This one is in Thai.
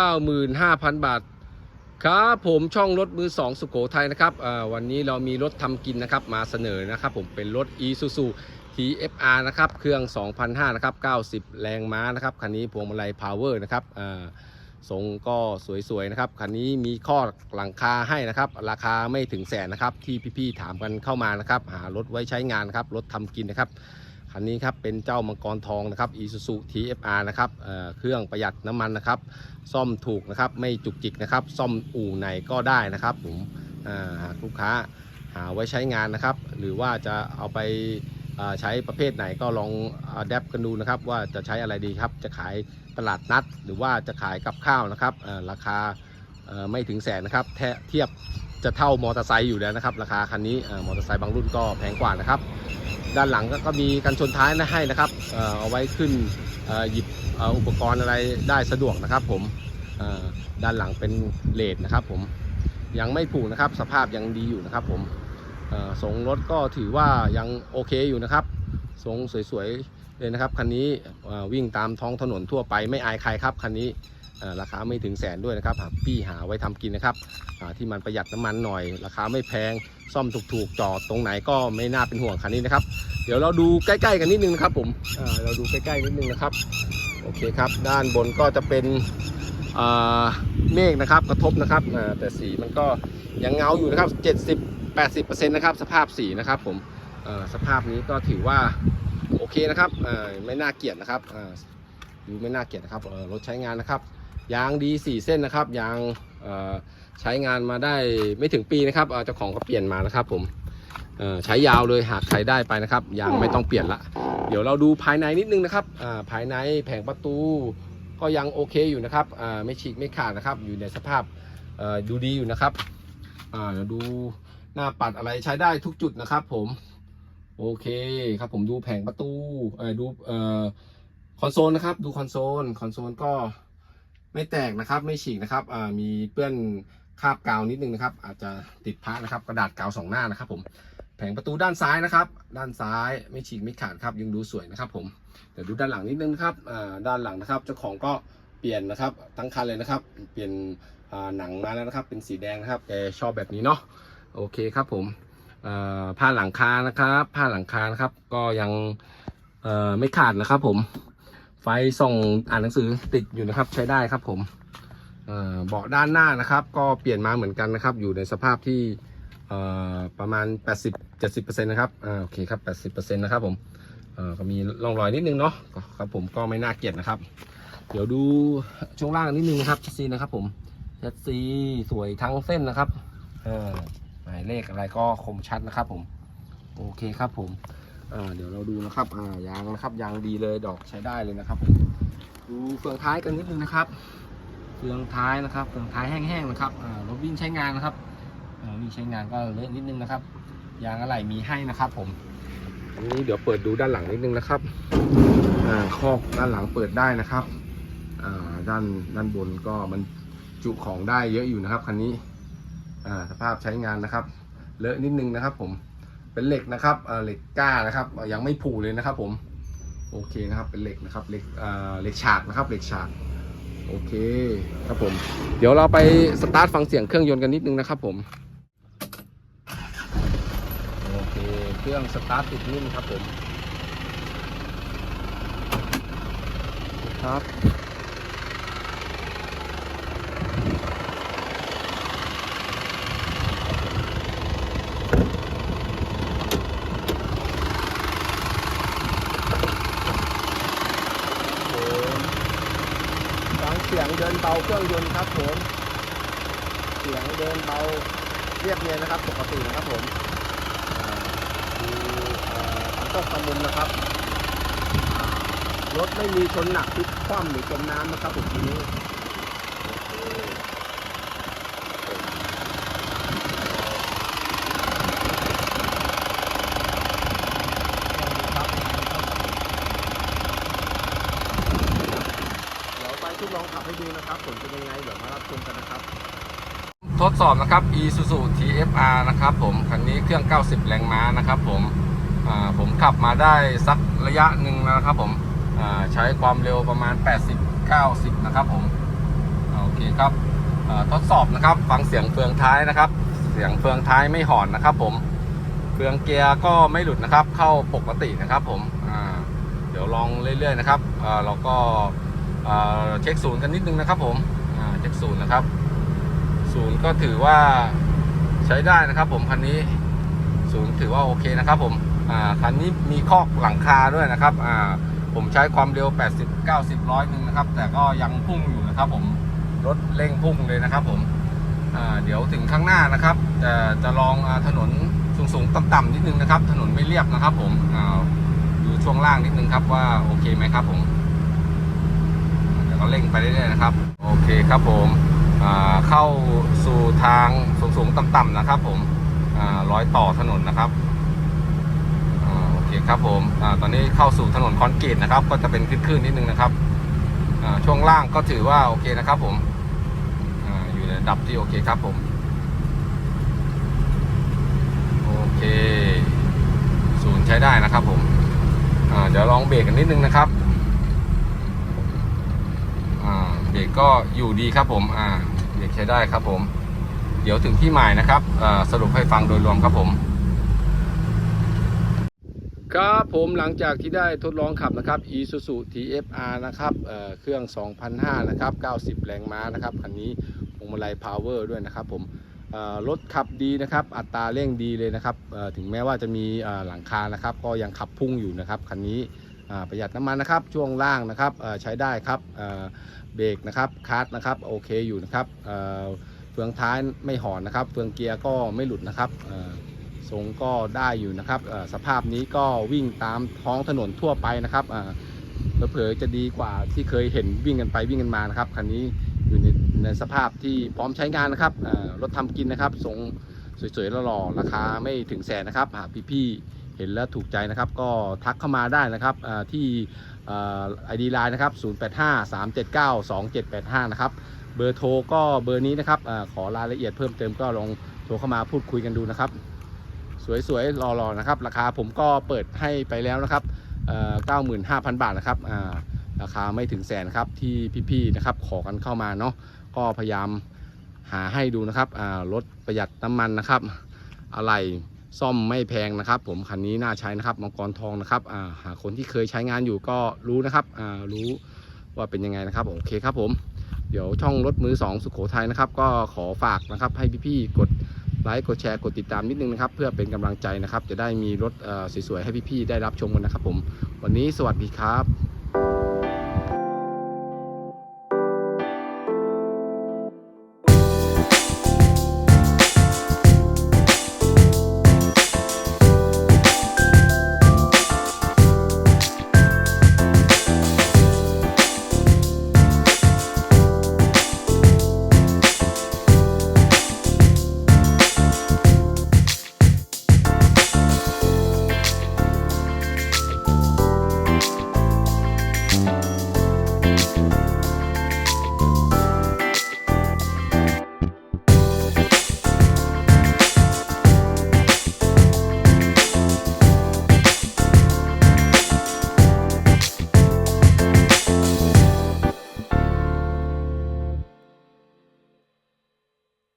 95,000 บาท ครับผมช่องรถมือ 2 สุโขทัยนะครับอ่าวันนี้เรามีรถทำกินนะครับมาเสนอนะครับผมเป็นรถ Isuzu TFR นะครับเครื่อง 2,500นะครับ90 แรงม้านะครับคันนี้พวงมาลัย Power นะครับอ่าทรงก็สวยๆนะครับคันนี้มีข้อหลังคาให้นะครับ ราคาไม่ถึงแสนนะครับที่พี่ๆถามกันเข้ามานะครับ หารถไว้ใช้งานนครับรถทำกินนะครับ คันนี้ครับเป็นเจ้ามังกรทองนะครับ Isuzu TFR นะครับเเครื่องประหยัดน้ำมันนะครับ ซ่อมถูกนะครับ ไม่จุกจิกนะครับ ซ่อมอู่ไหนก็ได้นะครับผมหากลูกค้าหาไว้ใช้งานนะครับ หรือว่าจะเอาไปใช้ประเภทไหนก็ลองอัดแอปกันดูนะครับ ว่าจะใช้อะไรดีครับ จะขายตลาดนัด หรือว่าจะขายกับข้าวนะครับราคาไม่ถึงแสนนะครับเทียบจะเท่ามอเตอร์ไซค์อยู่แล้วนะครับ ราคาคันนี้มอเตอร์ไซค์บางรุ่นก็แพงกว่านะครับ ด้านหลังก็กมีกันชนท้ายนะให้นะครับเอาไว้ขึ้นหยิบเอาอุปกรณ์อะไรได้สะดวกนะครับผมด้านหลังเป็นเลดนะครับผมยังไม่ผูกนะครับสภาพยังดีอยู่นะครับผมทรงรถก็ถือว่ายังโอเคอยู่นะครับทรงสวยๆ เลยนะครับคันนี้เอ่อวิ่งตามท้องถนนทั่วไปไม่อายใครครับคันนี้เอ่อราคาไม่ถึงแสนด้วยนะครับหากพี่หาไว้ทำกินนะครับอ่าที่มันประหยัดน้ำมันหน่อย ราคาไม่แพงซ่อมถูกๆจอดตรงไหนก็ไม่น่าเป็นห่วงคันนี้นะครับ เดี๋ยวเราดูใกล้ๆกันนิดนึงนะครับผมอ่าเราดูใกล้ๆนิดนึงนะครับโอเคครับ ด้านบนก็จะเป็นอ่าเมฆนะครับกระทบนะครับอ่าแต่สีมันก็ยังเงาอยู่นะครับ 70 80%นะครับสภาพสีนะครับผมอ่าสภาพนี้ก็ถือว่า โอเคนะครับไม่น่าเกลียดนะครับดูไม่น่าเกลียดนะครับรถใช้งานนะครับ ยางดี4เส้นนะครับ ยางใช้งานมาได้ไม่ถึงปีนะครับเจ้าของก็เปลี่ยนมานะครับ ผมใช้ยาวเลยหากใครได้ไปนะครับ ยางไม่ต้องเปลี่ยนละ เดี๋ยวเราดูภายในนิดนึงนะครับภายในแผงประตู ก็ยังโอเคอยู่นะครับไม่ฉีกไม่ขาดนะครับ อยู่ในสภาพดูดีอยู่นะครับเดี๋ยวดูหน้าปัดอะไรใช้ได้ทุกจุดนะครับ ผม โอเคครับผมดูแผงประตูเออดูเอ่อคอนโซลนะครับ ดูคอนโซลคอนโซลก็ไม่แตกนะครับ ไม่ฉีกนะครับอ่ามีเปื้อนคราบกาวนิดนึงนะครับ อาจจะติดพระนะครับ กระดาษกาวสองหน้านะครับ ผมแผงประตูด้านซ้ายนะครับ ด้านซ้ายไม่ฉีกไม่ขาดครับ ยังดูสวยนะครับ ผมเดี๋ยวดูด้านหลังนิดนึงนะครับอ่าด้านหลังนะครับ เจ้าของก็เปลี่ยนนะครับทั้งคันเลยนะครับ เปลี่ยนหนังมาแล้วนะครับ เป็นสีแดงนะครับแกชอบแบบนี้เนาะโอเคครับผม ผ้าหลังคานะครับ ผ้าหลังคานะครับ ก็ยังไม่ขาดนะครับ ผม ไฟส่องอ่านหนังสือติดอยู่นะครับ ใช้ได้ครับผมเบาะด้านหน้านะครับ ก็เปลี่ยนมาเหมือนกันนะครับ อยู่ในสภาพที่ประมาณ 80-70%นะครับอ่าโอเคครับ 80%นะครับผมก็มีร่องรอยนิดนึงเนาะครับผมก็ไม่น่าเกลียดนะครับ เดี๋ยวดูช่วงล่างนิดนึงนะครับแชสซีนะครับผมแชสซีสวยทั้งเส้นนะครับออหมายเลขอะไรก็คมชัดนะครับผม โอเคครับผมเดี๋ยวเราดูนะครับยางนะครับยางดีเลยดอกใช้ได้เลยนะครับผมดูเฟืองท้ายกันนิดนึงนะครับ เฟืองท้ายนะครับ เฟืองท้ายแห้งๆนะครับรถวิ่งใช้งานนะครับเอ่อมีใช้งานก็เลอะนิดนึงนะครับ ยางอะไหล่มีให้นะครับ ผมอันนี้เดี๋ยวเปิดดูด้านหลังนิดนึงนะครับอคอกด้านหลังเปิดได้นะครับด้านด้านบนก็มันจุของได้เยอะอยู่นะครับคันนี้ สภาพใช้งานนะครับ เลอะนิดนึงนะครับ ผม เป็นเหล็กนะครับเหล็กก้านะครับ ยังไม่ผุเลยนะครับ ผม โอเคนะครับ เป็นเหล็กนะครับ เหล็กเหล็กฉากนะครับ เหล็กฉาก โอเคครับผม เดี๋ยวเราไปสตาร์ทฟังเสียงเครื่องยนต์กันนิดนึงนะครับ ผม โอเค เครื่องสตาร์ทติดนิ่มครับผม ครับ ผมฟังเสียงเดินเบาเครื่องยนต์ครับผมเสียงเดินเบาเรียบเนียนนะครับปกตินะครับผมดูเอ่อทำตกทำมุมนะครับรถไม่มีชนหนักพลิกคว่ำหรือจมน้ำนะครับผมทีนี้โอเคเดี๋ยวไปทด ลองขับให้ดูนะครับผลเป็นยังไงเดี๋ยวมารับชมกันนะครับ ทดสอบนะครับ Isuzu TFR นะครับผมคันนี้เครื่อง 90 แรงม้านะครับผมผมขับมาได้สักระยะหนึ่งแล้วนะครับผมใช้ความเร็วประมาณ 80 90 นะครับผมโอเคครับทดสอบนะครับฟังเสียงเฟืองท้ายนะครับ เสียงเฟืองท้ายไม่หอนนะครับ ผมเฟืองเกียร์ก็ไม่หลุดนะครับ เข้าปกตินะครับ ผมเดี๋ยวลองเรื่อยๆนะครับเราก็ เช็คศูนย์กันนิดนึงนะครับผมเช็คศูนย์นะครับ ศูนย์ก็ถือว่าใช้ได้นะครับ ผมคันนี้ศูนย์ถือว่าโอเคนะครับ ผมคันนี้มีคอกหลังคาด้วยนะครับผมใช้ความเร็ว 80 90 ร้อยหนึ่งนะครับ แต่ก็ยังพุ่งอยู่นะครับ ผมรถเร่งพุ่งเลยนะครับ ผมเดี๋ยวถึงข้างหน้านะครับจะจะลองอถนนสูงๆต่ำๆนิดนึงนะครับ ถนนไม่เรียบนะครับ ผมดูช่วงล่างนิดนึงครับว่าโอเคไหมครับผม ก็เร่งไปเรื่อยๆนะครับโอเคครับผมเข้าสู่ทางสูงๆต่ำๆนะครับ ผมร้อยต่อถนนนะครับอโอเคครับผมอตอนนี้เข้าสู่ถนนคอนกรีตนะครับ ก็จะเป็นคลื่นๆนิดนึงนะครับช่วงล่างก็ถือว่าโอเคนะครับ ผมออยู่ในระดับที่โอเคครับผมโอเค ศูนย์ใช้ได้นะครับ ผมเดี๋ยวลองเบรกกันนิดนึงนะครับอ่า เบรกก็อยู่ดีครับผมอ่าเบรกใช้ได้ครับผม เดี๋ยวถึงที่หมายนะครับสรุปให้ฟังโดยรวมครับผมครับผมหลังจากที่ได้ทดลองขับนะครับ Isuzu TFR นะครับเเครื่อง2,500นะครับ 90 แรงม้านะครับคันนี้พวงมาลัย power ด้วยนะครับผมรถขับดีนะครับ อัตราเร่งดีเลยนะครับถึงแม้ว่าจะมีหลังคานะครับ ก็ยังขับพุ่งอยู่นะครับคันนี้ ประหยัดน้ำมันนะครับช่วงล่างนะครับใช้ได้ครับเบรกนะครับคัสนะครับโอเคอยู่นะครับเฟืองท้ายไม่หอนนะครับ เฟืองเกียร์ก็ไม่หลุดนะครับทรงก็ได้อยู่นะครับสภาพนี้ก็วิ่งตามท้องถนนทั่วไปนะครับเผลอจะดีกว่าที่เคยเห็นวิ่งกันไปวิ่งกันมานะครับคันนี้อยู่ในในสภาพที่พร้อมใช้งานนะครับรถทำกินนะครับทรงสวยๆหล่อๆราคาไม่ถึงแสนนะครับหากพี่ๆ เห็นแล้วถูกใจนะครับ ก็ทักเข้ามาได้นะครับที่ไอดีไลน์นะครับ 0853792785 นะครับ เบอร์โทรก็เบอร์นี้นะครับอขอรายละเอียดเพิ่มเติมก็ลองโทรเข้ามาพูดคุยกันดูนะครับ สวยๆรอๆนะครับ ราคาผมก็เปิดให้ไปแล้วนะครับเก้าหมื่นห้าพันบาทนะครับาราคาไม่ถึงแสนครับที่พี่ๆนะครับขอกันเข้ามาเนาะก็พยายามหาให้ดูนะครับรถประหยัดน้ำมันนะครับ อะไร ซ่อมไม่แพงนะครับ ผมคันนี้น่าใช้นะครับมังกรทองนะครับอ่าหาคนที่เคยใช้งานอยู่ก็รู้นะครับอ่ารู้ว่าเป็นยังไงนะครับโอเคครับผมเดี๋ยวช่องรถมือสองสุขโขทัยนะครับ ก็ขอฝากนะครับให้พี่ๆกดไลค์กดแชร์กดติดตามนิดนึงนะครับ เพื่อเป็นกำลังใจนะครับ จะได้มีรถอ่อสวยๆให้พี่ๆได้รับชมกันนะครับผม วันนี้สวัสดีครับ